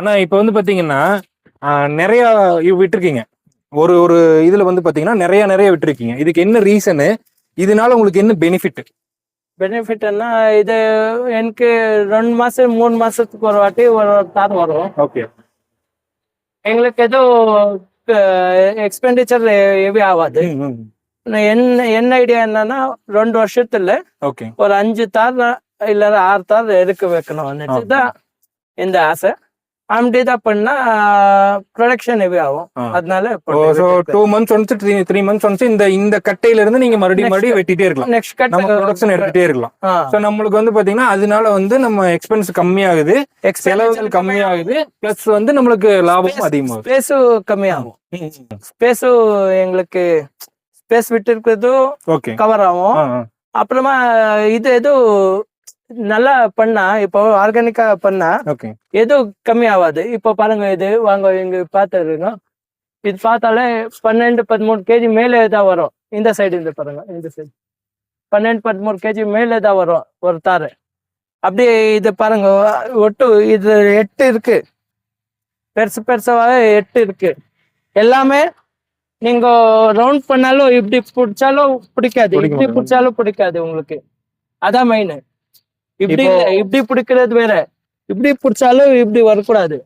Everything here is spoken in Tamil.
ஆனா இப்ப வந்து பாத்தீங்கன்னா நிறைய விட்டுருக்கீங்க. ஒரு ஒரு இதுல வந்து பாத்தீங்கன்னா நிறைய நிறைய விட்டுருக்கீங்க. இதுக்கு என்ன ரீசனு இதனால உங்களுக்கு என்ன பெனிஃபிட் பெனிஃபிட்னா இது எனக்கு ரெண்டு மாசம் மூணு மாசத்துக்கு ஒரு வாட்டி ஒரு தார் வரும். ஓகே எங்களுக்கு எதுவும் எக்ஸ்பெண்டிச்சர் ஹெவி ஆகாது. என்ன என்ன ஐடியா என்னன்னா ரெண்டு வருஷத்துல ஓகே ஒரு அஞ்சு தார் இல்ல ஆறு தார் எடுக்க வைக்கணும்? வந்துட்டு தான் இந்த ஆசை. அப்படி தான் பண்ணா ப்ரொடக்ஷன் ஹெவி ஆகும். அதனால so two months once three three months once இந்த இந்த கட்டையில இருந்து நீங்க மறுபடியும் மறுபடியும் வெட்டிட்டே இருக்கலாம். நெக்ஸ்ட் கட் நம்ம ப்ரொடக்ஷன் எடுத்துட்டே இருக்கலாம். ஸோ நம்மளுக்கு வந்து பாத்தீங்கன்னா அதனால வந்து நம்ம எக்ஸ்பென்ஸ் கம்மியாகுது. செலவுகள் கம்மியாகுது. பிளஸ் வந்து நம்மளுக்கு லாபமும் அதிகமாகுது. ஸ்பேஸும் கம்மியாகும். ஸ்பேஸும் எங்களுக்கு ஸ்பேஸ் விட்டு இருக்கிறதும் ஓகே கவர் ஆகும் அப்புறமா இது ஏதோ நல்லா பண்ணா இப்போ ஆர்கானிக்கா பண்ணா எதுவும் கம்மி ஆகாது இப்போ பாருங்க இது வாங்க இங்க பார்த்துருங்க இது பார்த்தாலே பன்னெண்டு பதிமூணு கேஜி மேலே தான் வரும். இந்த சைடு இருந்து பாருங்க இந்த சைடு பன்னெண்டு பதிமூணு கேஜி மேலே தான் வரும் ஒரு தாரு. அப்படியே இது பாருங்க ஒட்டு இது எட்டு இருக்கு. பெருசு பெருசாவே எட்டு இருக்கு. எல்லாமே நீங்க ரவுண்ட் பண்ணாலும் இப்படி பிடிச்சாலும் பிடிக்காது. பிடிக்க இப்படி. பிடிச்சாலும் பிடிக்காது உங்களுக்கு. அதான் மெயின் இப்படி இப்படி பிடிக்கிறது வேற. இப்படி பிடிச்சாலும் இப்படி வரக்கூடாது.